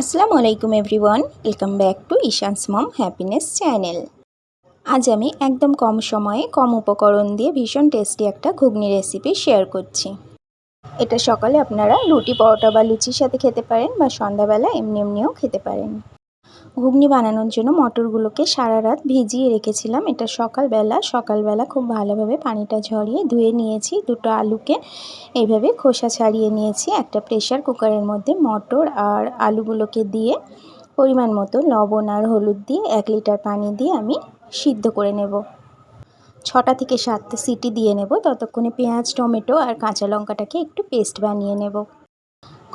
আসসালামু আলাইকুম everyone, welcome back to Ishan's mom happiness channel. আজ আমি একদম কম সময়ে কম উপকরণ দিয়ে ভীষণ টেস্টি একটা ঘুগনি রেসিপি শেয়ার করছি। এটা সকালে আপনারা রুটি, পরোটা বা লুচির সাথে খেতে পারেন বা সন্ধ্যাবেলা এমনি এমনিও খেতে পারেন। ঘুগনি বানানোর জন্য মটরগুলোকে সারা রাত ভিজিয়ে রেখেছিলাম। এটা সকালবেলা সকালবেলা খুব ভালোভাবে পানিটা ঝরিয়ে ধুয়ে নিয়েছি। দুটো আলুকে এইভাবে খোসা ছাড়িয়ে নিয়েছি। একটা প্রেশার কুকারের মধ্যে মটর আর আলুগুলোকে দিয়ে পরিমাণ মতো লবণ আর হলুদ দিয়ে এক লিটার পানি দিয়ে আমি সিদ্ধ করে নেব। ছটা থেকে সাতটা সিটি দিয়ে নেব। ততক্ষণে পেঁয়াজ, টমেটো আর কাঁচা লঙ্কাটাকে একটু পেস্ট বানিয়ে নেব।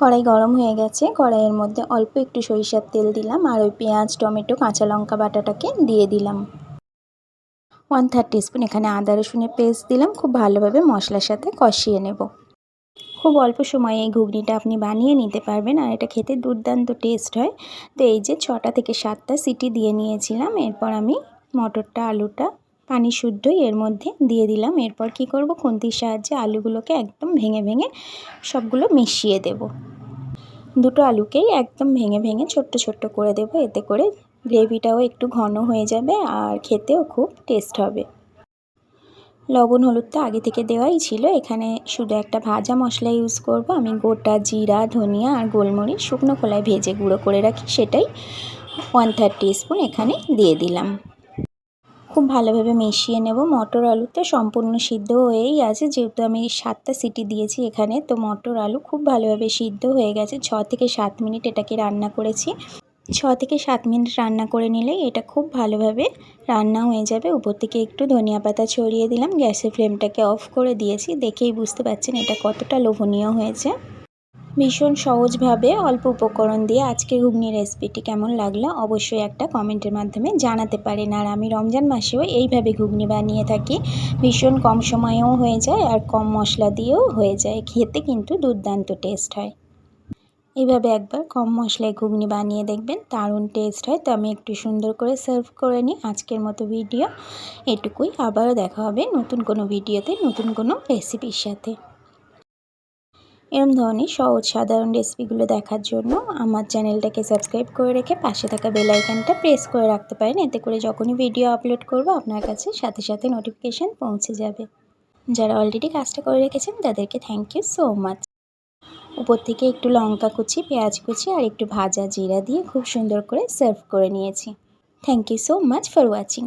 কড়াই গরম হয়ে গেছে। কড়াইয়ের মধ্যে অল্প একটু সরিষার তেল দিলাম আর ওই পেঁয়াজ, টমেটো, কাঁচা লঙ্কা বাটাটাকে দিয়ে দিলাম। ওয়ান থার্ড স্পুন এখানে আদা রসুনের পেস্ট দিলাম। খুব ভালোভাবে মশলার সাথে কষিয়ে নেব। খুব অল্প সময়ে এই ঘুগনিটা আপনি বানিয়ে নিতে পারবেন আর এটা খেতে দুর্দান্ত টেস্ট হয়। তো এই যে ছটা থেকে সাতটা সিটি দিয়ে নিয়েছিলাম, এরপর আমি মটরটা, আলুটা পানি শুদ্ধই এর মধ্যে দিয়ে দিলাম। এরপর কি করব? খুন্তির সাহায্যে আলুগুলোকে একদম ভেঙে ভেঙে সবগুলো মিশিয়ে দেব। দুটো আলুকেই একদম ভেঙে ভেঙে ছোট্ট ছোট্ট করে দেব। এতে করে গ্রেভিটাও একটু ঘন হয়ে যাবে আর খেতেও খুব টেস্ট হবে। লবণ, হলুদটা আগে থেকে দেওয়াই ছিল। এখানে শুধু একটা ভাজা মশলা ইউজ করব। আমি গোটা জিরা, ধনিয়া আর গোলমরিচ, শুকনো খোলায় ভেজে গুঁড়ো করে রাখি। সেটাই ওয়ান থার্টি স্পুন এখানে দিয়ে দিলাম। খুব ভালোভাবে মিশিয়ে নেব। মটর আলু তো সম্পূর্ণ সিদ্ধ হয়েই আছে। যেহেতু আমি সাতটা সিটি দিয়েছি এখানে, তো মটর আলু খুব ভালোভাবে সিদ্ধ হয়ে গেছে। ছ থেকে সাত মিনিট এটাকে রান্না করেছি। ছ থেকে সাত মিনিট রান্না করে নিলেই এটা খুব ভালোভাবে রান্না হয়ে যাবে। উপর থেকে একটু ধনিয়া পাতা ছড়িয়ে দিলাম। গ্যাসের ফ্লেমটাকে অফ করে দিয়েছি। দেখেই বুঝতে পারছেন এটা কতটা লোভনীয় হয়েছে। ভীষণ সহজভাবে অল্প উপকরণ দিয়ে আজকে ঘুগনি রেসিপিটি কেমন লাগল অবশ্যই একটা কমেন্টের মাধ্যমে জানাতে পারেন। আর আমি রমজান মাসেও এইভাবে ঘুগনি বানিয়ে থাকি। ভীষণ কম সময়েও হয়ে যায় আর কম মশলা দিয়েও হয়ে যায়। খেতে কিন্তু দুর্দান্ত টেস্ট হয়। এইভাবে একবার কম মশলায় ঘুগনি বানিয়ে দেখবেন, দারুণ টেস্ট হয়। তো আমি একটু সুন্দর করে সার্ভ করে নিই আজকের মতো ভিডিও এটুকুই। আবারও দেখা হবে নতুন কোনো ভিডিওতে নতুন কোনো রেসিপির সাথে। এরম ধরনের সহজ সাধারণ রেসিপিগুলো দেখার জন্য আমার চ্যানেলটাকে সাবস্ক্রাইব করে রেখে পাশে থাকা বেলাইকানটা প্রেস করে রাখতে পারেন। এতে করে যখনই ভিডিও আপলোড করব, আপনার কাছে সাথে সাথে নোটিফিকেশান পৌঁছে যাবে। যারা অলরেডি কাজটা করে রেখেছেন, তাদেরকে থ্যাংক ইউ সো মাচ উপর থেকে একটু লঙ্কা কুচি, পেঁয়াজ কুচি আর একটু ভাজা জিরা দিয়ে খুব সুন্দর করে সার্ভ করে নিয়েছি। Thank you so much for watching